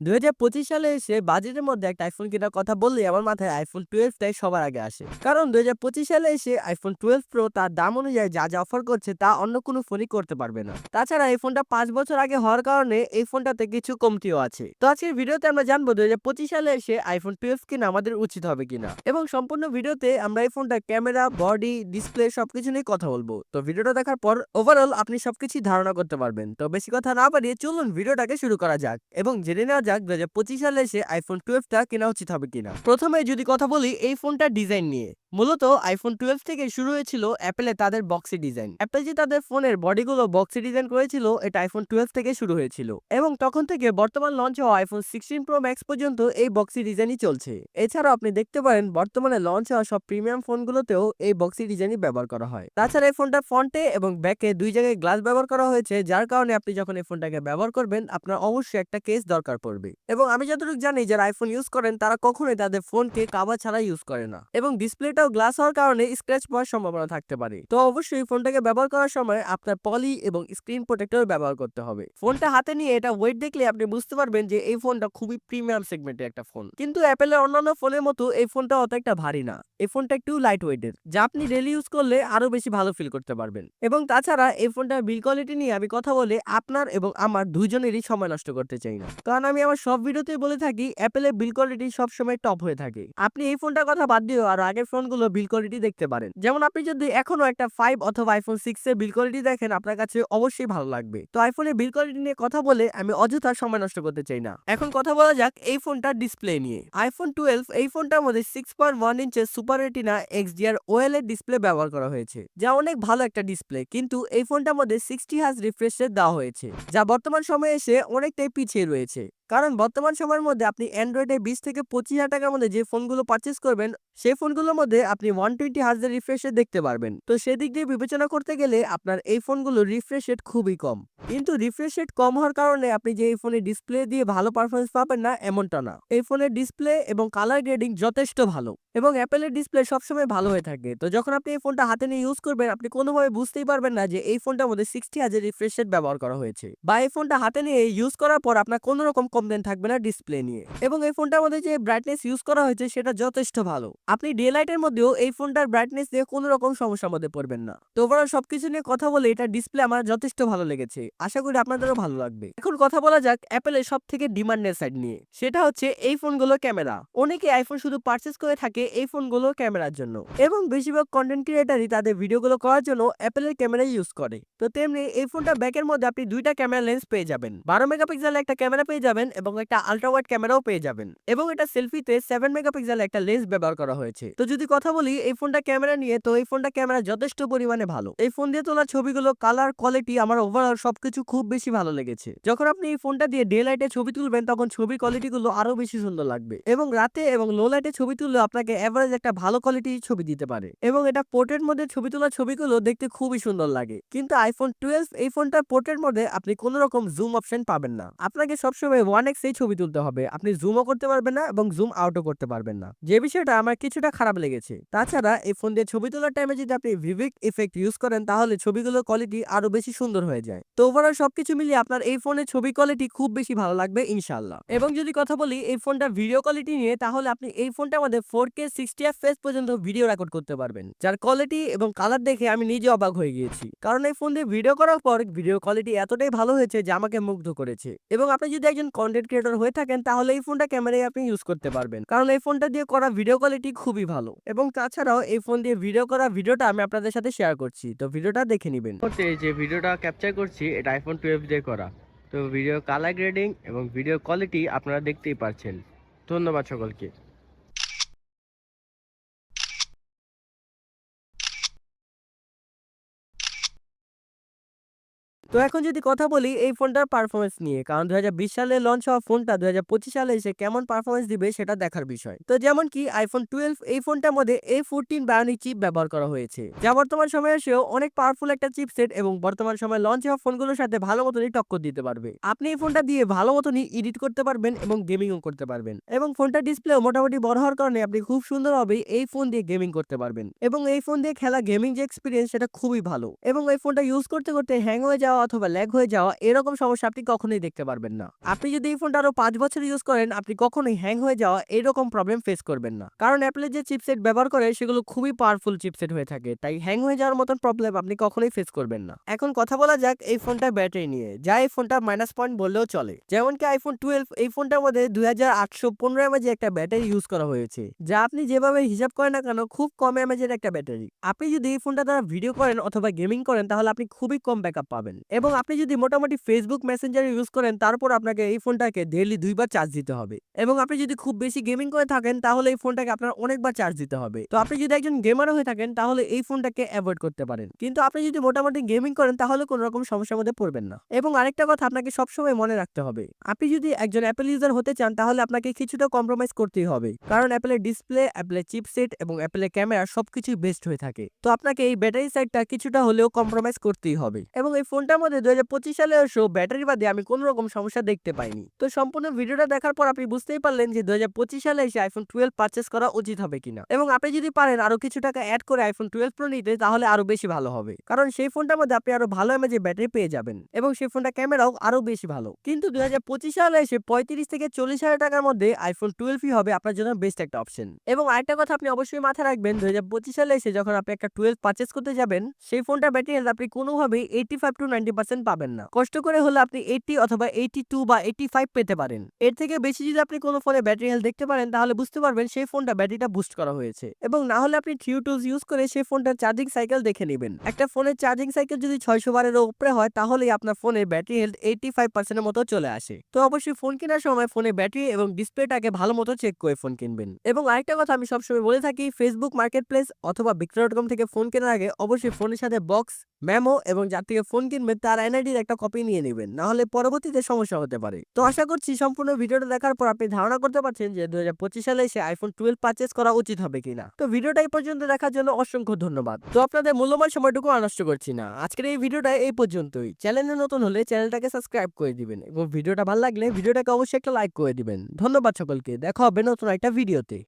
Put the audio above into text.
2025 সালে এসে বাজেটের মধ্যে একটা আইফোন কেনার কথা বললেই আমার মাথায় আইফোন 12 টাই সবার আগে আসে। কারণ 2025 সালে এসে আইফোন 12 প্রো তার দাম অনুযায়ী যা, যা অফার করছে তা অন্য কোনো ফোনই করতে পারবে না। তাছাড়া এই ফোনটা 5 বছর আগে হওয়ার কারণে এই ফোনটাতে কিছু কমতিও আছে। তো আজকের ভিডিওতে আমরা জানব 2025 সালে এসে আইফোন 12 কেনা আমাদের উচিত হবে কিনা এবং সম্পূর্ণ ভিডিওতে আমরা এই ফোনটা ক্যামেরা, বডি, ডিসপ্লে সবকিছু নিয়ে কথা বলব। তো ভিডিওটা দেখার পর ওভারঅল আপনি সবকিছুই ধারণা করতে পারবেন। তো বেশি কথা না বাড়িয়ে চলুন ভিডিওটাকে শুরু করা যাক এবং জেনে নেওয়া যাক দু হাজার পঁচিশ সালে এসে আইফোন টুয়েলভটা কেনা উচিত হবে কিনা। প্রথমে যদি কথা বলি এই ফোনটার ডিজাইন নিয়ে। মূলত আইফোন 12 থেকে শুরু হয়েছিল অ্যাপেলে তাদের বক্সি ডিজাইন। অ্যাপেল যে তাদের ফোনের বডিগুলো বক্সি ডিজাইন করেছিল, এটা আইফোন 12 থেকে শুরু হয়েছিল এবং তখন থেকে বর্তমান লঞ্চ হওয়া আইফোন 16 প্রো ম্যাক্স পর্যন্ত এই বক্সি ডিজাইনই চলছে। এছাড়াও আপনি দেখতে পারেন, বর্তমানে লঞ্চ হওয়া সব প্রিমিয়াম ফোনগুলোতেও এই বক্সি ডিজাইনই ব্যবহার করা হয়। তাছাড়া এই ফোনটা ফ্রন্টে এবং ব্যাকে দুই জায়গায় গ্লাস ব্যবহার করা হয়েছে, যার কারণে আপনি যখন এই ফোনটাকে ব্যবহার করবেন, আপনার অবশ্যই একটা কেস দরকার পড়বে এবং আমি যতটুকু জানি, যারা আইফোন ইউজ করেন, তারা কখনোই তাদের ফোনকে কাভার ছাড়া ইউজ করে না এবং ডিসপ্লেটাও গ্লাস হওয়ার কারণে স্ক্র্যাচ পাওয়ার সম্ভাবনা থাকতে পারে। তো অবশ্যই ফোনটাকে ব্যবহার করার সময় আপনার পলি এবং স্ক্রিন প্রোটেক্টর ব্যবহার করতে হবে। ফোনটা হাতে নিয়ে এটা ওয়েট দেখলে আপনি বুঝতে পারবেন যে এই ফোনটা খুবই প্রিমিয়াম সেগমেন্টের একটা ফোন কিন্তু অ্যাপেলের অন্যান্য ফোনের মতো এই ফোনটা অত একটা ভারী না। এই ফোনটা একটু লাইট ওয়েটের যা আপনি ডেলি ইউজ করলে আরও বেশি ভালো ফিল করতে পারবেন। এবং তাছাড়া এই ফোনটার বিল কোয়ালিটি নিয়ে আমি কথা বলে আপনার এবং আমার দুইজনেরই সময় নষ্ট করতে চাই না। কারণ আমি আমার সব ভিডিওতে বলে থাকি অ্যাপেলের বিল কোয়ালিটি সবসময় টপ হয়ে থাকে। আপনি এই ফোনটার কথা বাদ দিয়েও আর আগের ফোনগুলো বিল কোয়ালিটি দেখতে পারেন। যেমন আপনি যদি এখনও একটা ফাইভ অথবা আইফোন সিক্স এর বিল কোয়ালিটি দেখেন, আপনার কাছে অবশ্যই ভালো লাগবে। তো আইফোনের বিল কোয়ালিটি নিয়ে কথা বলে আমি অযথা সময় নষ্ট করতে চাই না। এখন কথা বলা যাক এই ফোনটার ডিসপ্লে নিয়ে। আইফোন টুয়েলভ এই ফোনটার মধ্যে six point one ইঞ্চের super retina XDR OLED display ব্যবহার করা হয়েছে, যা অনেক ভালো একটা ডিসপ্লে কিন্তু এই ফোনটার মধ্যে সিক্সটি হাজ রিফ্রেশ দেওয়া হয়েছে, যা বর্তমান সময়ে এসে অনেকটাই পিছিয়ে রয়েছে। কারণ বর্তমান সময়ের মধ্যে আপনি অ্যান্ড্রয়েডে বিশ থেকে পঁচিশ হাজার টাকার মধ্যে যে ফোনগুলো পারচেস করবেন, সেই ফোনগুলোর মধ্যে আপনি ওয়ান টোয়েন্টি হাজার রিফ্রেশ রেট দেখতে পারবেন। তো সেদিক দিয়ে বিবেচনা করতে গেলে আপনার এই ফোনগুলো রিফ্রেশ রেট খুবই কম। কিন্তু রিফ্রেশ রেট কম হওয়ার কারণে আপনি যে এই ফোনের ডিসপ্লে দিয়ে ভালো পারফরমেন্স পাবেন না, এমনটা না। এই ফোনের ডিসপ্লে এবং কালার গ্রেডিং যথেষ্ট ভালো এবং অ্যাপেলের ডিসপ্লে সবসময় ভালো হয়ে থাকে। তো যখন আপনি এই ফোনটা হাতে নিয়ে ইউজ করবেন, আপনি কোনোভাবে বুঝতেই পারবেন না যে এই ফোনটার মধ্যে সিক্সটি হাজার রিফ্রেশ রেট ব্যবহার করা হয়েছে। বা এই ফোনটা হাতে নিয়ে ইউজ করার পর আপনার কোনো রকম কমপ্লেন থাকবে না ডিসপ্লে নিয়ে। এবং এই ফোনটার মধ্যে যে ব্রাইটনেস ইউজ করা হয়েছে, সেটা যথেষ্ট ভালো। আপনি ডে লাইটের মধ্যেও এই ফোনটার ব্রাইটনেস দিয়ে কোনো রকম সমস্যার মধ্যে পড়বেন না। তো ওভারঅল সবকিছু নিয়ে কথা বলে এটা ডিসপ্লে আমার যথেষ্ট ভালো লেগেছে। আশা করি আপনাদেরও ভালো লাগবে। এখন কথা বলা যাক অ্যাপেলের সব থেকে ডিমান্ডের সাইড নিয়ে। সেটা হচ্ছে এই ফোনগুলো ক্যামেরা। অনেকে আইফোন শুধু পারচেস করে থাকে এই ফোনগুলো ক্যামেরার জন্য। এবং বেশিরভাগ কন্টেন্ট ক্রিয়েটারই তাদের ভিডিওগুলো করার জন্য অ্যাপেলের ক্যামেরা ইউজ করে। তো তেমনি এই ফোনটা ব্যাকের মধ্যে আপনি দুইটা ক্যামেরা লেন্স পেয়ে যাবেন। বারো মেগাপিক্সেলের একটা ক্যামেরা পেয়ে যাবেন। এবং একটা আলট্রা ওয়াইড ক্যামেরাও পেয়ে যাবেন। এবং এটা সেলফিতে সেভেন মেগাপিক্সেলের একটা লেন্স ব্যবহার করা হয়েছে। তো যদি কথা বলি, এই ফোনটা ক্যামেরা নিয়ে, তো এই ফোনটা ক্যামেরা যথেষ্ট পরিমাণে ভালো। এই ফোন দিয়ে তোলা ছবিগুলো কালার কোয়ালিটি আমার ওভারঅল সবকিছু খুব বেশি ভালো লেগেছে। যখন আপনি এই ফোনটা দিয়ে ডে লাইটে ছবি তুলবেন, তখন ছবির কোয়ালিটি গুলো আরও বেশি সুন্দর লাগবে। এবং রাতে এবং লো লাইটে ছবি তুললে আপনাকে এভারেজ একটা ভালো কোয়ালিটি ছবি দিতে পারে। এবং এটা পোর্ট্রেট মধ্যে ছবি তোলা ছবিগুলো দেখতে খুবই সুন্দর লাগে। কিন্তু আইফোন টুয়েলভ এই ফোনটার পোর্ট্রেট মধ্যে আপনি কোনো রকম জুম অপশন পাবেন না। আপনাকে সবসময় ওয়ান এক্স এই ছবি তুলতে হবে। আপনি জুমও করতে পারবেন না এবং জুম আউটও করতে পারবেন না। যে বিষয়টা আমার কিছুটা খারাপ লেগেছে, তাছাড়া এই ফোন দিয়ে ছবি তোলার টাইমে যদি আপনি ভিভিক ইফেক্ট ইউজ করেন, তাহলে ছবিগুলোর কোয়ালিটি আরও বেশি সুন্দর হয়ে যায়। তো ওভারঅল সবকিছু মিলিয়ে আপনার এই ফোনের ছবি কোয়ালিটি খুব বেশি ভালো লাগবে ইনশাল্লাহ এবং যদি কথা বলি এই ফোনটা ভিডিও কোয়ালিটি নিয়ে, তাহলে আপনি এই ফোনটার মধ্যে ফোর কে সিক্সটি এফ পর্যন্ত ভিডিও রেকর্ড করতে পারবেন। যার কোয়ালিটি এবং কালার দেখে আমি নিজে অবাক হয়ে গিয়েছি। কারণ এই ফোন দিয়ে ভিডিও করার পর ভিডিও কোয়ালিটি এতটাই ভালো হয়েছে যে আমাকে মুগ্ধ করেছে। এবং আপনি যদি একজন কন্টেন্ট ক্রিয়েটর হয়ে থাকেন, তাহলে এই ফোনটা ক্যামেরায় আপনি ইউজ করতে পারবেন। কারণ এই ফোনটা দিয়ে করা ভিডিও কোয়ালিটি খুবই ভালো। এবং তাছাড়াও এই ফোন দিয়ে ভিডিও করা ভিডিওটা আমি আপনাদের সাথে শেয়ার করছি। তো ভিডিওটা দেখে নেবেন। যে ভিডিওটা ক্যাপচার করছি, এটা আইফোন টুয়েলভ দিয়ে করা। তো ভিডিও কালার গ্রেডিং এবং ভিডিও কোয়ালিটি আপনারা দেখতেই পাচ্ছেন ধন্যবাদ সকলকে। তো এখন যদি কথা বলি এই ফোনটার পারফরমেন্স নিয়ে, কারণ দুই হাজার বিশ সালে লঞ্চ হওয়া ফোনটা দুই হাজার পঁচিশ সালে এসে কেমন পারফরমেন্স দিবে সেটা দেখার বিষয়। তো যেমন কি আইফোন টুয়েলভ এই ফোনটার মধ্যে এ ফোরটিন বায়োনিক চিপ ব্যবহার করা হয়েছে, যা বর্তমান সময়ে এসেও অনেক পাওয়ারফুল একটা চিপসেট এবং বর্তমান সময়ে লঞ্চ হওয়া ফোনগুলোর সাথে ভালো মতনই টক্কর দিতে পারবে। আপনি এই ফোনটা দিয়ে ভালো মতনই এডিট করতে পারবেন এবং গেমিংও করতে পারবেন এবং ফোনটার ডিসপ্লেও মোটামুটি বড় হওয়ার কারণে আপনি খুব সুন্দরভাবে এই ফোন দিয়ে গেমিং করতে পারবেন এবং এই ফোন দিয়ে খেলা গেমিং যে এক্সপিরিয়েন্স সেটা খুবই ভালো এবং এই ফোনটা ইউজ করতে করতে হ্যাং হয়ে যাওয়া যাওয়া অথবা ল্যাগ হয়ে যাওয়া, এরকম সমস্যা আপনি কখনোই দেখতে পারবেন না। আপনি যদি এই ফোনটা আরও পাঁচ বছর ইউজ করেন, আপনি কখনোই হ্যাং হয়ে যাওয়া এরকম প্রবলেম ফেস করবেন না। কারণ অ্যাপেলের যে চিপসেট ব্যবহার করে, সেগুলো খুবই পাওয়ারফুল চিপসেট হয়ে থাকে। তাই হ্যাং হয়ে যাওয়ার মতন প্রবলেম আপনি কখনোই ফেস করবেন না। এখন কথা বলা যাক এই ফোনটার ব্যাটারি নিয়ে, যা এই ফোনটা মাইনাস পয়েন্ট বললেও চলে। যেমন কি আইফোন টুয়েলভ এই ফোনটার মধ্যে দুই হাজার আটশো পনেরো এমএজের একটা ব্যাটারি ইউজ করা হয়েছে, যা আপনি যেভাবে হিসাব করেন না কেন, খুব কম এমএজের একটা ব্যাটারি আপনি যদি এই ফোনটা দ্বারা ভিডিও করেন অথবা গেমিং করেন, তাহলে আপনি খুবই কম ব্যাকআপ পাবেন। এবং আপনি যদি মোটামুটি ফেসবুক মেসেঞ্জার ইউজ করেন, তারপর আপনাকে এই ফোনটাকে ডেইলি দুইবার চার্জ দিতে হবে। এবং আপনি যদি খুব বেশি গেমিং করে থাকেন, তাহলে এই ফোনটাকে আপনার অনেকবার চার্জ দিতে হবে। তো আপনি যদি একজন গেমার হয়ে থাকেন, তাহলে এই ফোনটাকে অ্যাভয়েড করতে পারেন। কিন্তু আপনি যদি মোটামুটি গেমিং করেন, তাহলে কোনো রকম সমস্যার মধ্যে পড়বেন না। এবং আরেকটা কথা আপনাকে সবসময় মনে রাখতে হবে, আপনি যদি একজন অ্যাপেল ইউজার হতে চান, তাহলে আপনাকে কিছুটা কম্প্রোমাইজ করতেই হবে। কারণ অ্যাপেলের ডিসপ্লে অ্যাপেলের চিপসেট এবং অ্যাপেলের ক্যামেরা সবকিছুই বেস্ট হয়ে থাকে। তো আপনাকে এই ব্যাটারি সাইডটা কিছুটা হলেও কম্প্রোমাইজ করতেই হবে। এবং এই ফোনটার মধ্যে দু হাজার পঁচিশ সালে এসেও ব্যাটারি বাদে আমি কোনো রকম সমস্যা দেখতে পাইনি। তো সম্পূর্ণ ভিডিওটা দেখার পর আপনি বুঝতেই পারলেন যে দুই হাজার পঁচিশ সালে এসে আইফোন টুয়েলভ পারচেস করা উচিত হবে কিনা। এবং আপনি যদি পারেন আরও কিছু টাকা অ্যাড করে আইফোন টুয়েলভ প্রো নিতে, তাহলে আরও বেশি ভালো হবে। কারণ সেই ফোনটার মধ্যে আপনি আরও ভালো এমএজের ব্যাটারি পেয়ে যাবেন। এবং সেই ফোনটা ক্যামেরাও আরও বেশি ভালো। কিন্তু দুই হাজার পঁচিশ সালে এসে পঁয়ত্রিশ থেকে চল্লিশ হাজার টাকার মধ্যে আইফোন টুয়েলভই হবে আপনার জন্য বেস্ট একটা অপশন এবং আরেকটা কথা আপনি অবশ্যই মাথায় রাখবেন, দুই হাজার পঁচিশ সালে এসে যখন আপনি একটা টুয়েলভ পারচেস করতে যাবেন, সেই ফোনটা ব্যাটারি হেলথ আপনি কোনোভাবেই eighty five to ninety percent পাবেন না। কষ্ট করে হলে আপনি এইটি অথবা এইটি টু বা এইটি ফাইভ পেতে পারেন। এর থেকে বেশি যদি আপনি কোনো ফোনে ব্যাটারি হেলথ দেখতে পারেন, তাহলে বুঝতে পারবেন সেই ফোনটা ব্যাটারিটা বুস্ট করা হয়েছে। এবং না হলে আপনি থ্রিউ টুলস ইউজ করে সেই ফোনটার চার্জিং সাইকেল দেখে নেবেন। একটা ফোনের চার্জিং সাইকেল যদি ছয়শো বারের উপরে হয়, তাহলেই আপনার ফোনের ব্যাটারি হেলথ এইটি ফাইভ পার্সেন্টের মতো চলে আসে। তো অবশ্যই ফোন কেনার সময় ফোনের ব্যাটারি এবং ডিসপ্লেটাকে ভালো মতো চেক করে ফোন কিনবেন। এবং আরেকটা কথা আমি সবসময় বলে থাকি ফেসবুক মার্কেট প্লেস অথবা বিক্রয় ডট কম থেকে ফোন কেনার আগে অবশ্যই ফোনের সাথে বক্স মেমো এবং যার থেকে ফোন কিনবেন। তার এনআইডির একটা কপি নিয়ে নেবেন। না হলে পরবর্তীতে সমস্যা হতে পারে। তো আশা করছি সম্পূর্ণ ভিডিওটা দেখার পর আপনি ধারণা করতে পারছেন যে দু হাজার পঁচিশ সালে এসে আইফোন টুয়েলভ পারচেস করা উচিত হবে কিনা। তো ভিডিওটা এই পর্যন্ত দেখার জন্য অসংখ্য ধন্যবাদ। তো আপনাদের মূল্যবান সময়টুকু নষ্ট করছি না। আজকের এই ভিডিওটা এই পর্যন্তই। চ্যানেলে নতুন হলে চ্যানেলটাকে সাবস্ক্রাইব করে দিবেন এবং ভিডিওটা ভালো লাগলে ভিডিওটাকে অবশ্যই একটা লাইক করে দিবেন। ধন্যবাদ সকলকে। দেখা হবে নতুন একটা ভিডিওতে